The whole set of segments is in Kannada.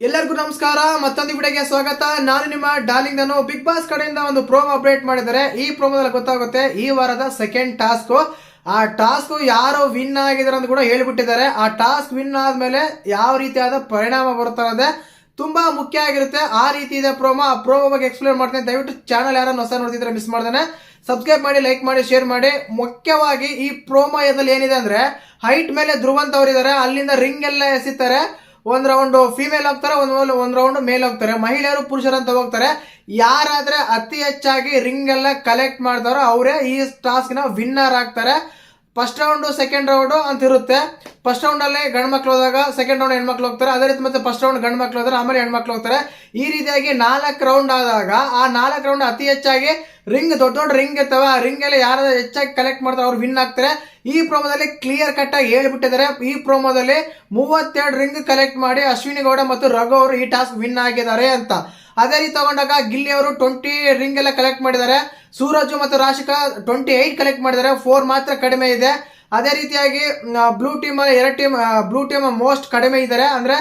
ಎಲ್ಲರಿಗೂ ನಮಸ್ಕಾರ, ಮತ್ತೊಂದು ವಿಡಿಯೋಗೆ ಸ್ವಾಗತ. ನಾನು ನಿಮ್ಮ ಡಾರ್ಲಿಂಗ್ ನಾನು ಬಿಗ್ ಬಾಸ್ ಕಡೆಯಿಂದ ಒಂದು ಪ್ರೋಮೋ ಅಪ್ಡೇಟ್ ಮಾಡಿದ್ದಾರೆ. ಈ ಪ್ರೋಮೋದಲ್ಲಿ ಗೊತ್ತಾಗುತ್ತೆ, ಈ ವಾರದ ಸೆಕೆಂಡ್ ಟಾಸ್ಕ್ ಆ ಟಾಸ್ಕ್ ಯಾರು ವಿನ್ ಆಗಿದ್ದಾರೆ ಅಂತ ಕೂಡ ಹೇಳ್ಬಿಟ್ಟಿದ್ದಾರೆ. ಆ ಟಾಸ್ಕ್ ವಿನ್ ಆದ್ಮೇಲೆ ಯಾವ ರೀತಿಯಾದ ಪರಿಣಾಮ ಬರುತ್ತದೆ ತುಂಬಾ ಮುಖ್ಯ ಆಗಿರುತ್ತೆ. ಆ ರೀತಿ ಇದೆ ಪ್ರೋಮೋ ಆ ಪ್ರೋಮೋ ಬಗ್ಗೆ ಎಕ್ಸ್ಪ್ಲೇನ್ ಮಾಡ್ತೇನೆ. ದಯವಿಟ್ಟು ಚಾನಲ್ ಯಾರನ್ನು ಹೊಸ ನೋಡ್ತಿದ್ರೆ ಮಿಸ್ ಮಾಡ್ದೇನೆ. ಸಬ್ಸ್ಕ್ರೈಬ್ ಮಾಡಿ ಲೈಕ್ ಮಾಡಿ ಶೇರ್ ಮಾಡಿ. ಮುಖ್ಯವಾಗಿ ಈ ಪ್ರೋಮೋ ಏನಿದೆ ಅಂದ್ರೆ ಹೈಟ್ ಮೇಲೆ ಧ್ರುವಂತ್ ಅವರಿದ್ದಾರೆ ಅಲ್ಲಿಂದ ರಿಂಗ್ ಎಲ್ಲ ಎಸಿತಾರೆ. ಒಂದ್ ರೌಂಡ್ ಫಿಮೇಲ್ ಹೋಗ್ತಾರೆ ಒಂದ್ ಒಂದ್ ರೌಂಡ್ ಮೇಲ್ ಹೋಗ್ತಾರೆ ಮಹಿಳೆಯರು ಪುರುಷರಂತ ಹೋಗ್ತಾರೆ. ಯಾರಾದ್ರೆ ಅತಿ ಹೆಚ್ಚಾಗಿ ರಿಂಗ್ ಎಲ್ಲ ಕಲೆಕ್ಟ್ ಮಾಡ್ತಾರೋ ಅವರೇ ಈ ಟಾಸ್ಕ್ನ ವಿನ್ನರ್ ಆಗ್ತಾರೆ. ಫಸ್ಟ್ ರೌಂಡು ಸೆಕೆಂಡ್ ರೌಂಡು ಅಂತ ಇರುತ್ತೆ. ಫಸ್ಟ್ ರೌಂಡಲ್ಲಿ ಗಂಡು ಮಕ್ಳು ಹೋದಾಗ ಸೆಕೆಂಡ್ ರೌಂಡ್ ಹೆಣ್ಮಕ್ಳು ಹೋಗ್ತಾರೆ. ಅದೇ ರೀತಿ ಮತ್ತೆ ಫಸ್ಟ್ ರೌಂಡ್ ಗಂಡು ಮಕ್ಳು ಹೋದ್ರೆ ಆಮೇಲೆ ಹೆಣ್ಮಕ್ಳು ಹೋಗ್ತಾರೆ. ಈ ರೀತಿಯಾಗಿ ನಾಲ್ಕು ರೌಂಡ್ ಆದಾಗ ಆ ನಾಲ್ಕು ರೌಂಡ್ ಅತಿ ಹೆಚ್ಚಾಗಿ ರಿಂಗ್ ದೊಡ್ಡ ದೊಡ್ಡ ರಿಂಗ್ ಇರ್ತವೆ. ಆ ರಿಂಗ್ ಎಲ್ಲ ಯಾರು ಹೆಚ್ಚಾಗಿ ಕಲೆಕ್ಟ್ ಮಾಡ್ತಾರೆ ಅವ್ರು ವಿನ್ ಆಗ್ತಾರೆ. ಈ ಪ್ರೋಮೋದಲ್ಲಿ ಕ್ಲಿಯರ್ ಕಟ್ ಆಗಿ ಹೇಳ್ಬಿಟ್ಟಿದ್ದಾರೆ. ಈ ಪ್ರೋಮೋದಲ್ಲಿ ಮೂವತ್ತೆರಡು ರಿಂಗ್ ಕಲೆಕ್ಟ್ ಮಾಡಿ ಅಶ್ವಿನಿ ಗೌಡ ಮತ್ತು ರಘು ಅವರು ಈ ಟಾಸ್ಕ್ ವಿನ್ ಆಗಿದ್ದಾರೆ ಅಂತ. ಅದೇ ರೀತಿ ತಗೊಂಡಾಗ ಗಿಲ್ಲಿ ಅವರು ಟ್ವೆಂಟಿ ರಿಂಗ್ ಎಲ್ಲ ಕಲೆಕ್ಟ್ ಮಾಡಿದ್ದಾರೆ. ಸೂರಜ್ ಮತ್ತು ರಾಶಿಕಾ ಟ್ವೆಂಟಿ ಏಟ್ ಕಲೆಕ್ಟ್ ಮಾಡಿದ್ದಾರೆ ಫೋರ್ ಮಾತ್ರ ಕಡಿಮೆ ಇದೆ. ಅದೇ ರೀತಿಯಾಗಿ ಬ್ಲೂ ಟೀಮ್ ಎರಡು ಟೀಮ್ ಬ್ಲೂ ಟೀಮ್ ಮೋಸ್ಟ್ ಕಡಿಮೆ ಇದ್ದಾರೆ. ಅಂದ್ರೆ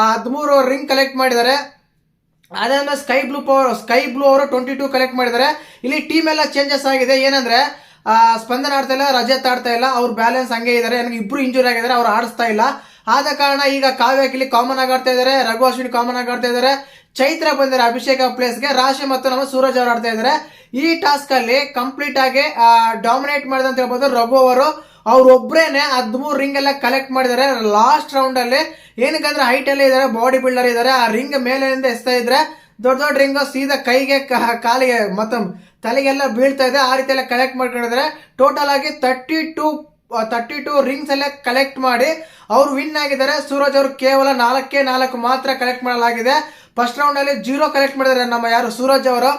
ಹದಿಮೂರು ರಿಂಗ್ ಕಲೆಕ್ಟ್ ಮಾಡಿದ್ದಾರೆ ಅದೇ sky blue power sky blue ಅವರು ಟ್ವೆಂಟಿ ಟೂ ಕಲೆಕ್ಟ್ ಮಾಡಿದ್ದಾರೆ ಇಲ್ಲಿ ಟೀಮ್ ಎಲ್ಲ ಚೇಂಜಸ್ ಆಗಿದೆ. ಏನಂದ್ರೆ ಸ್ಪಂದನ ಆಡ್ತಾ ಇಲ್ಲ ರಜತ್ ಆಡ್ತಾ ಇಲ್ಲ, ಅವ್ರು ಬ್ಯಾಲೆನ್ಸ್ ಹಂಗೆ ಇದ್ದಾರೆ. ನನಗೆ ಇಬ್ರು ಇಂಜುರಿ ಆಗಿದ್ದಾರೆ, ಅವ್ರು ಆಡಿಸ್ತಾ ಇಲ್ಲ. ಆದ ಕಾರಣ ಈಗ ಕಾವ್ಯಕ್ಕೆ ಕಿಲಿ ಕಾಮನ್ ಆಗಿ ಆಡ್ತಾ ಇದ್ದಾರೆ ರಘು ಅಶ್ವಿನಿ ಕಾಮನ್ ಆಗಿ ಆಡ್ತಾ ಇದ್ದಾರೆ. ಚೈತ್ರ ಬಂದಿದ್ದಾರೆ ಅಭಿಷೇಕ ಪ್ಲೇಸ್ಗೆ ರಾಶಿ ಮತ್ತು ನಮ್ಮ ಸೂರಜ್ ಅವರು ಆಡ್ತಾ ಇದ್ದಾರೆ. ಈ ಟಾಸ್ಕ್ ಅಲ್ಲಿ ಕಂಪ್ಲೀಟ್ ಆಗಿ ಡಾಮಿನೇಟ್ ಮಾಡಿದೆ ಅಂತ ಹೇಳ್ಬೋದು ರಘು ಅವರು. ಅವ್ರೊಬ್ರೇನೆ ಹದಿಮೂರು ರಿಂಗ್ ಎಲ್ಲ ಕಲೆಕ್ಟ್ ಮಾಡಿದ್ದಾರೆ ಲಾಸ್ಟ್ ರೌಂಡ್ ಅಲ್ಲಿ ಏನಕ್ಕಂದ್ರೆ ಹೈಟ್ ಅಲ್ಲಿ ಇದ್ದಾರೆ ಬಾಡಿ ಬಿಲ್ಡರ್ ಇದ್ದಾರೆ ಆ ರಿಂಗ್ ಮೇಲಿಂದ ಎಸ್ತಾ ಇದ್ರೆ ದೊಡ್ಡ ದೊಡ್ಡ ರಿಂಗ್ ಸೀದಾ ಕೈಗೆ ಕಾಲಿಗೆ ಮತ್ತು ತಲೆಗೆಲ್ಲ ಬೀಳ್ತಾ ಇದೆ. ಆ ರೀತಿ ಎಲ್ಲ ಕಲೆಕ್ಟ್ ಮಾಡ್ಕೊಂಡಿದ್ದಾರೆ ಟೋಟಲ್ ಆಗಿ thirty two thirty two rings ಎಲ್ಲ ಕಲೆಕ್ಟ್ ಮಾಡಿ ಅವ್ರು ವಿನ್ ಆಗಿದ್ದಾರೆ. ಸೂರಜ್ ಅವರು ಕೇವಲ ನಾಲ್ಕೇ ನಾಲ್ಕು ಮಾತ್ರ ಕಲೆಕ್ಟ್ ಮಾಡಲಾಗಿದೆ. ಫಸ್ಟ್ ರೌಂಡ್ ಅಲ್ಲಿ ಜೀರೋ ಕಲೆಕ್ಟ್ ಮಾಡಿದ್ದಾರೆ ನಮ್ಮ ಯಾರು ಸೂರಜ್ ಅವರು.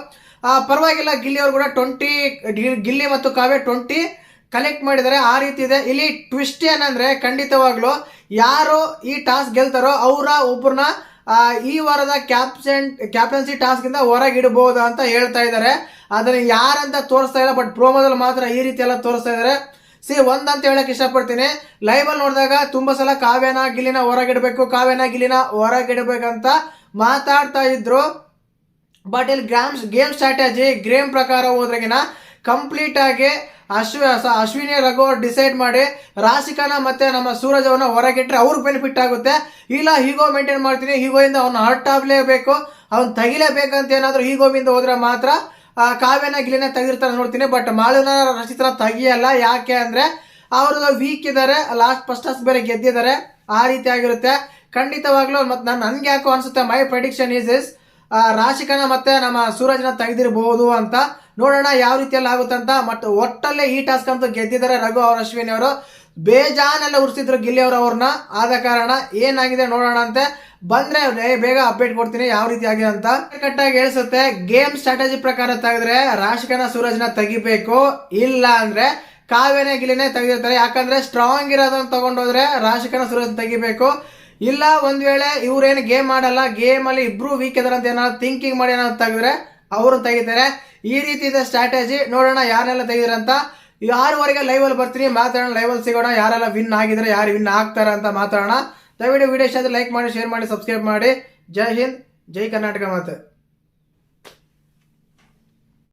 ಪರವಾಗಿಲ್ಲ, ಗಿಲ್ಲಿ ಅವರು ಕೂಡ ಟ್ವೆಂಟಿ ಗಿಲ್ಲಿ ಮತ್ತು ಕಾವ್ಯ ಟ್ವೆಂಟಿ ಕಲೆಕ್ಟ್ ಮಾಡಿದ್ದಾರೆ. ಆ ರೀತಿ ಇದೆ. ಇಲ್ಲಿ ಟ್ವಿಸ್ಟ್ ಏನಂದ್ರೆ ಖಂಡಿತವಾಗ್ಲು ಯಾರು ಈ ಟಾಸ್ಕ್ ಗೆಲ್ತಾರೋ ಅವರ ಒಬ್ಬರನ್ನ ಈ ವಾರದ ಕ್ಯಾಪ್ಟನ್ ಕ್ಯಾಪ್ಟನ್ಸಿ ಟಾಸ್ಕ್ ಇಂದ ಹೊರಗಿಡಬಹುದು ಅಂತ ಹೇಳ್ತಾ ಇದ್ದಾರೆ. ಅದನ್ನ ಯಾರಂತ ತೋರಿಸ್ತಾ ಇಲ್ಲ ಬಟ್ ಪ್ರೋಮೋದಲ್ಲಿ ಮಾತ್ರ ಈ ರೀತಿ ಎಲ್ಲ ತೋರಿಸ್ತಾ ಇದ್ದಾರೆ. ಸಿ, ಒಂದಂತ ಹೇಳಕ್ ಇಷ್ಟಪಡ್ತೀನಿ. ಅಲ್ಲಿ ನೋಡಿದಾಗ ತುಂಬಾ ಸಲ ಕಾವ್ಯನ, ಗಿಲ್ಲಿನ ಹೊರಗಿಡಬೇಕು, ಕಾವ್ಯನ, ಗಿಲ್ಲಿನ ಹೊರಗಿಡಬೇಕಂತ ಮಾತಾಡ್ತಾ ಇದ್ರು. ಬಟ್ ಇಲ್ಲಿ ಗ್ರಾಮ್ಸ್ ಗೇಮ್ ಸ್ಟ್ರಾಟಜಿ ಗ್ರೇಮ್ ಪ್ರಕಾರ ಹೋದ್ರಗಿನ ಕಂಪ್ಲೀಟ್ ಆಗಿ ಅಶ್ವ ಅಶ್ವಿನಿ ರಘು ಡಿಸೈಡ್ ಮಾಡಿ ರಾಶಿಕನ ಮತ್ತೆ ನಮ್ಮ ಸೂರಜ್ ಹೊರಗಿಟ್ರೆ ಅವ್ರಿಗೆ ಬೆನಿಫಿಟ್ ಆಗುತ್ತೆ. ಇಲ್ಲ ಹೀಗೋ ಮೇಂಟೈನ್ ಮಾಡ್ತೀನಿ. ಹೀಗೋಯಿಂದ ಅವ್ನ ಹರ್ಟ್ ಆಗ್ಲೇಬೇಕು. ಅವ್ನು ತೆಗಿಲೇಬೇಕಂತ ಏನಾದ್ರು ಹೀಗೋವಿಂದ ಹೋದ್ರೆ ಮಾತ್ರ ಕಾವ್ಯನ ಗಿಲಿನ ತೆಗಿರ್ತಾರೆ ನೋಡ್ತೀನಿ. ಬಟ್ ಮಾಳುನ ರಚಿತ್ರ ತೆಗಿಯಲ್ಲ. ಯಾಕೆ ಅಂದ್ರೆ ಅವರು ವೀಕ್ ಇದ್ದಾರೆ ಲಾಸ್ಟ್ ಫಸ್ಟ್ ಟಾಸ್ ಬೇರೆ ಗೆದ್ದಿದ್ದಾರೆ. ಆ ರೀತಿ ಆಗಿರುತ್ತೆ. ಖಂಡಿತವಾಗ್ಲೂ ಮತ್ತೆ ನಾನು, ನನ್ಗೆ ಯಾಕೋ ಅನ್ಸುತ್ತೆ? ಮೈ ಪ್ರೆಡಿಕ್ಷನ್ ಈಸ್ ಇಸ್ ರಾಶಿಕನ ಮತ್ತೆ ನಮ್ಮ ಸೂರಜ್ನ ತೆಗೆದಿರಬಹುದು ಅಂತ. ನೋಡೋಣ ಯಾವ ರೀತಿಯಲ್ಲಿ ಆಗುತ್ತೆ ಅಂತ. ಮತ್ತು ಒಟ್ಟಲ್ಲೇ ಈ ಟಾಸ್ಕ್ ಅಂತೂ ಗೆದ್ದಿದ್ದಾರೆ ರಘು ಅವರು, ಅಶ್ವಿನಿ ಅವರು. ಬೇಜಾನೆಲ್ಲ ಉರ್ಸಿದ್ರು ಗಿಲ್ಲಿ ಅವರು ಅವ್ರನ್ನ. ಆದ ಕಾರಣ ಏನಾಗಿದೆ ನೋಡೋಣ ಅಂತೆ. ಬಂದ್ರೆ ಬೇಗ ಅಪ್ಡೇಟ್ ಕೊಡ್ತೀನಿ ಯಾವ ರೀತಿ ಆಗಿದೆ ಅಂತ. ಕಟ್ಟಾಗಿ ಹೇಳಿಸುತ್ತೆ ಗೇಮ್ ಸ್ಟ್ರಾಟಜಿ ಪ್ರಕಾರ ತೆಗೆದ್ರೆ ರಾಶಿಕನ ಸೂರಜ್ನ ತೆಗಿಬೇಕು. ಇಲ್ಲ ಅಂದ್ರೆ ಕಾವೇನೆ ಗಿಲಿನೇ ತೆಗೆದಿರ್ತಾರೆ. ಯಾಕಂದ್ರೆ ಸ್ಟ್ರಾಂಗ್ ಇರೋದನ್ನ ತಗೊಂಡೋದ್ರೆ ರಾಶಿಕನ ಸೂರಜ್ ತೆಗಿಬೇಕು. ಇಲ್ಲ, ಒಂದ್ ವೇಳೆ ಇವ್ರೇನು ಗೇಮ್ ಮಾಡಲ್ಲ ಗೇಮ್ ಅಲ್ಲಿ ಇಬ್ರು ವೀಕ್ ಇದಾರೆ ಅಂತ ಏನಾದ್ರು ಥಿಂಕಿಂಗ್ ಮಾಡಿ ಏನಾದ್ರು ತೆಗೆದ್ರೆ ಅವರು ತೆಗಿತಾರೆ. ಈ ರೀತಿ ಇದೆ ಸ್ಟ್ರಾಟಜಿ ನೋಡೋಣ ಯಾರೆಲ್ಲ ತೆಗಿದ್ರಂತ ಆರೂವರೆಗೆ ಲೈವ್ ಅಲ್ಲಿ ಬರ್ತೀನಿ, ಮಾತಾಡೋಣ ಲೈವ್ ಅಲ್ಲಿ ಸಿಗೋಣ, ಯಾರೆಲ್ಲ ವಿನ್ ಆಗಿದ್ರೆ, ಯಾರು ವಿನ್ ಆಗ್ತಾರೆ ಅಂತ ಮಾತಾಡೋಣ. ದಯವಿಟ್ಟು ವಿಡಿಯೋ ಇಷ್ಟ ಲೈಕ್ ಮಾಡಿ ಶೇರ್ ಮಾಡಿ ಸಬ್ಸ್ಕ್ರೈಬ್ ಮಾಡಿ. ಜೈ ಹಿಂದ್, ಜೈ ಕರ್ನಾಟಕ ಮಾತೆ.